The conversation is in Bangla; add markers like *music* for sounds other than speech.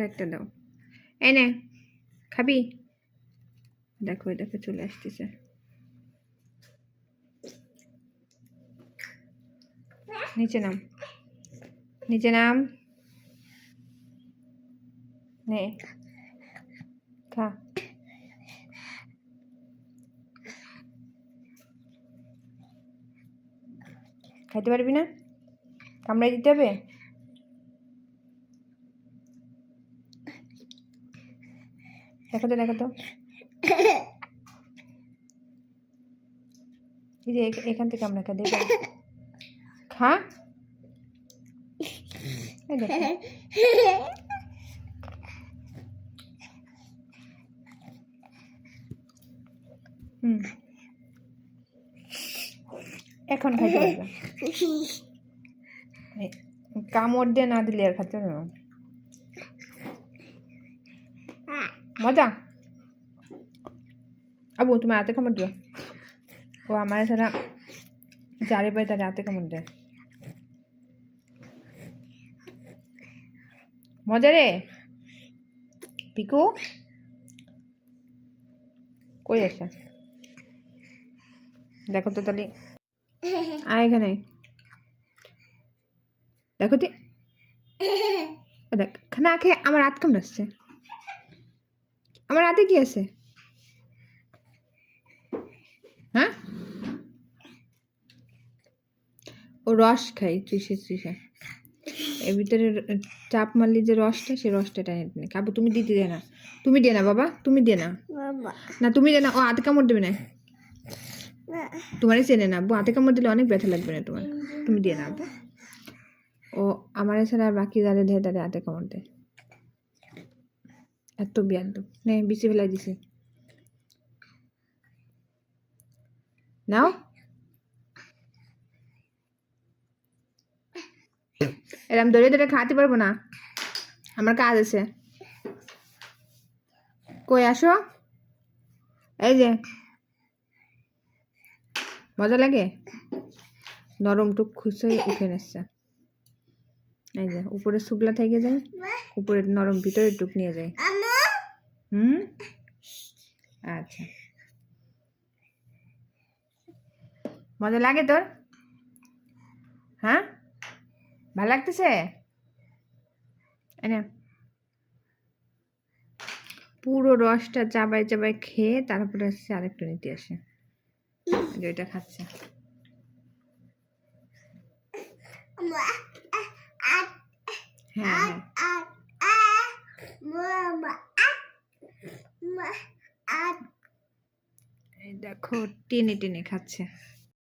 একটা দাও। এই নে, খাবি? দেখো দেখো, চলে আসতেছে। নিচে নাম। নিচে নাম। নে। খা। খাইতে পারবি না? কামড়াই দিতে হবে? দেখো তো দেখো তো এই যে এখান থেকে আমরা খা। দেখো। খা হুম। এখন খাইতে পারবে। *coughs* কামড় দিয়ে না দিলে আর খাতে পারবে না মজা? আবু তোমার হাতে কামড় দিও। ও আমার ছাড়া যারে পাই তার হাতে কামড় দেয়। মজা রে? পিকু? কই আসা দেখো তো তাহলে। আয় এখানে। দেখো তো ও *laughs* দেখ না খেয়ে আমার হাত কামড়াচ্ছে। আমার হাতে কি আছে? হ্যাঁ? ও রস খাই ত্রিশে ত্রিশে এর ভিতরে চাপ মারলি যে রসটা সেই রসটা টানে টেনে কাবু তুমি দিতে দে না। তুমি দে না বাবা। তুমি দে না না তুমি দে না ও হাতে কামড় দেবে না। তোমারই চেনে না। আব্বু হাতে কামড় দিলে অনেক ব্যথা লাগবে না তোমার। তুমি দিয়ে না ও আমার ছাড়া আর বাকি যাদের দেয় তাদের হাতে কামড় দেয়। এত বিয়াদ্দ এরম পারব না। আমার কাজ আছে। কই আসো? এই যে। মজা লাগে? নরম টুক খুশি উঠে নিচ্ছে। এই যে, উপরে শুকলা থেকে যায়, উপরে নরম ভিতরে টুক নিয়ে যায়। আচ্ছা। মজা লাগে তোর? হ্যাঁ? ভালো লাগতেছে? পুরো রসটা চাবাই চাবাই খেয়ে তারপরে হচ্ছে আরেকটু নিতে আসে। ওইটা খাচ্ছে। হ্যাঁ হ্যাঁ। দেখো টেনে টেনে খাচ্ছে।